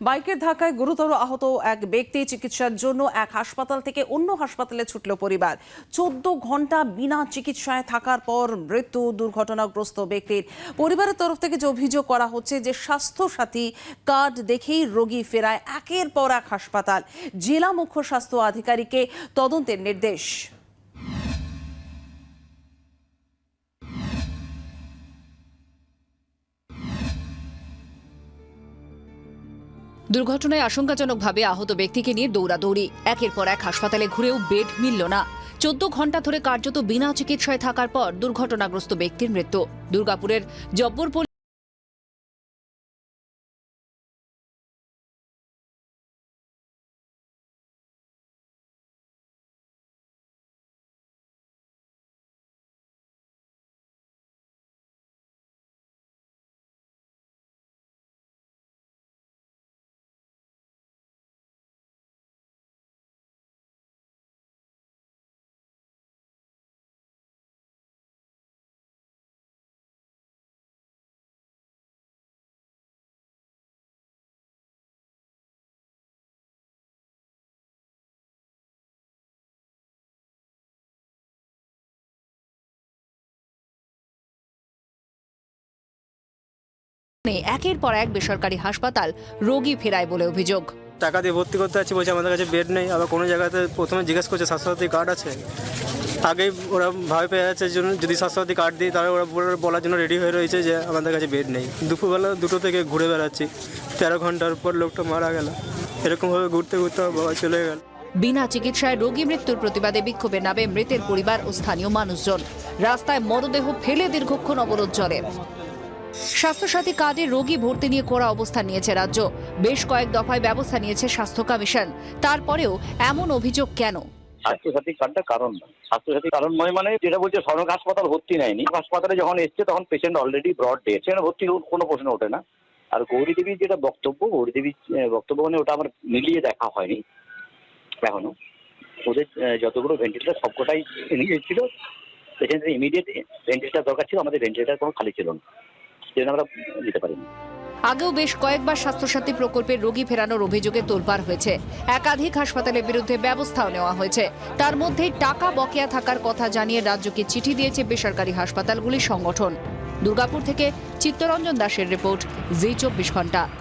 বাইকের ধাক্কায় গুরুতর আহত এক ব্যক্তি চিকিৎসার জন্য এক হাসপাতাল থেকে অন্য হাসপাতালে ছুটল পরিবার। চোদ্দ ঘণ্টা বিনা চিকিৎসায় থাকার পর মৃত্যু দুর্ঘটনাগ্রস্ত ব্যক্তির। পরিবারের তরফ থেকে যে অভিযোগ করা হচ্ছে যে স্বাস্থ্য সাথী কার্ড দেখেই রোগী ফেরায়, একের পর এক হাসপাতাল। জেলা মুখ্য স্বাস্থ্য আধিকারিককে তদন্তের নির্দেশ। দুর্ঘটনায় আশঙ্কাজনকভাবে আহত ব্যক্তিকে নিয়ে দৌড়াদৌড়ি। একের পর এক হাসপাতালে ঘুরেও বেড মিলল না। চোদ্দ ঘণ্টা ধরে কার্যত বিনা চিকিৎসায় থাকার পর দুর্ঘটনাগ্রস্ত ব্যক্তির মৃত্যু। দুর্গাপুরের জব্বরপল্লী একের পর এক বেসরকারি হাসপাতাল রোগী ফেরায় বলে অভিযোগ। টাকা দিয়ে ভর্তি করতে যাচ্ছি বলছে আমাদের কাছে বেড নেই। আবার কোনো জায়গাতে প্রথমে জিজ্ঞেস করছে স্বাস্থ্যসাথী কার্ড আছে? আগেই ওরা ভয় পেয়ে যাচ্ছে যদি স্বাস্থ্যসাথী কার্ড দিই তাহলে ওরা বলার জন্য রেডি হয়ে রয়েছে যে আমাদের কাছে বেড নেই। দুপুরবেলা দুটো থেকে ঘুরে বেড়াচ্ছি। তেরো ঘণ্টার পর লোকটা মারা গেল। এরকমভাবে ঘুরতে ঘুরতে আমার বাবা চলে গেল। বিনা চিকিৎসায় রোগী মৃত্যুর প্রতিবাদে বিক্ষোভে নামে মৃতের পরিবার ও স্থানীয় মানুষজন। রাস্তায় মরদেহ ফেলে দীর্ঘক্ষণ অবরোধ চলে। স্বাস্থ্যসাথী কার্ডে রোগী ভর্তি নিয়ে করা অবস্থান নিয়েছে রাজ্য। বেশ কয়েক দফায় ব্যবস্থা নিয়েছে স্বাস্থ্য কমিশন। তারপরেও এমন অভিযোগ কেন? স্বাস্থ্যসাথী কার্ডটা কারণ স্বাস্থ্যসাথী কারণ নয় মানে যেটা বলছে সরকার হাসপাতাল ভর্তি নেয়নি। হাসপাতালে যখন এসছে, তখন পেশেন্ট অলরেডি ব্রড ডেট সেখানে ভর্তি কোনো প্রশ্ন ওঠে না। আর গৌরী দেবীর যেটা বক্তব্য, গৌরী দেবীর বক্তব্য মানে ওটা আমার মিলিয়ে দেখা হয়নি এখনও। ওদের যতগুলো ভেন্টিলেটার সবকটাই নিয়ে ছিল পেশেন্টের ইমিডিয়েট ভেন্টিলেটার দরকার ছিল, আমাদের ভেন্টিলেটার কোনো খালি ছিল না। সেজন্য আমরা পারিনি। আগেও বেশ কয়েকবার স্বাস্থ্যসাথী প্রকল্পের রোগী ফেরানোর অভিযোগে তোলপাড় হয়েছে। একাধিক হাসপাতালের বিরুদ্ধে ব্যবস্থাও নেওয়া হয়েছে। তার মধ্যেই টাকা বকেয়া থাকার কথা জানিয়ে রাজ্যকে চিঠি দিয়েছে বেসরকারি হাসপাতালগুলির সংগঠন। দুর্গাপুর থেকে চিত্তরঞ্জন দাসের রিপোর্ট, জি চব্বিশ ঘণ্টা।